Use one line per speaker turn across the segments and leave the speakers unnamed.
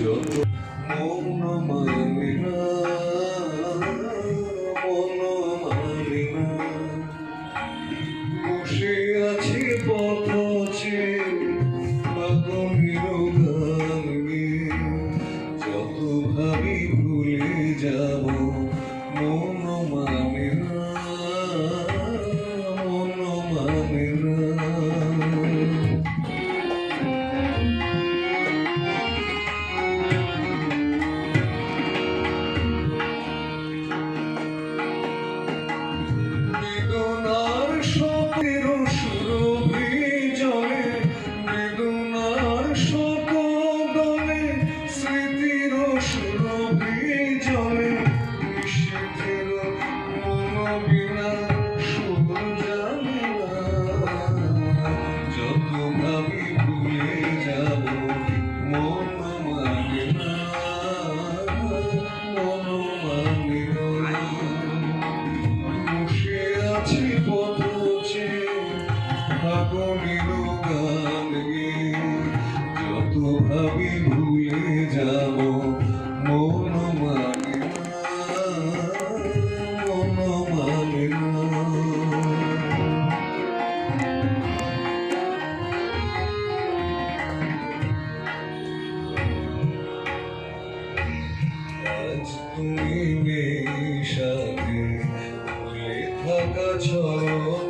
যত মন মানে না বসে আছি পথে পাগলির গান যত ভাবি ভুলে যাব ফাগুনির গান যত ভাবি ভুলে যাব, মন মানে মন মানে তুমি নেই ভুলে থাকা ছলনাতে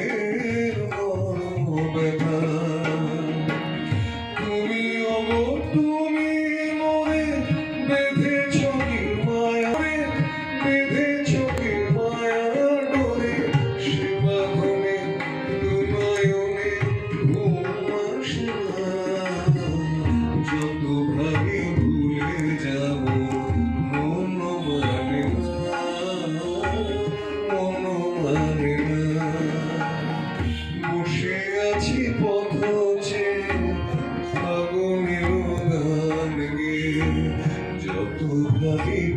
You.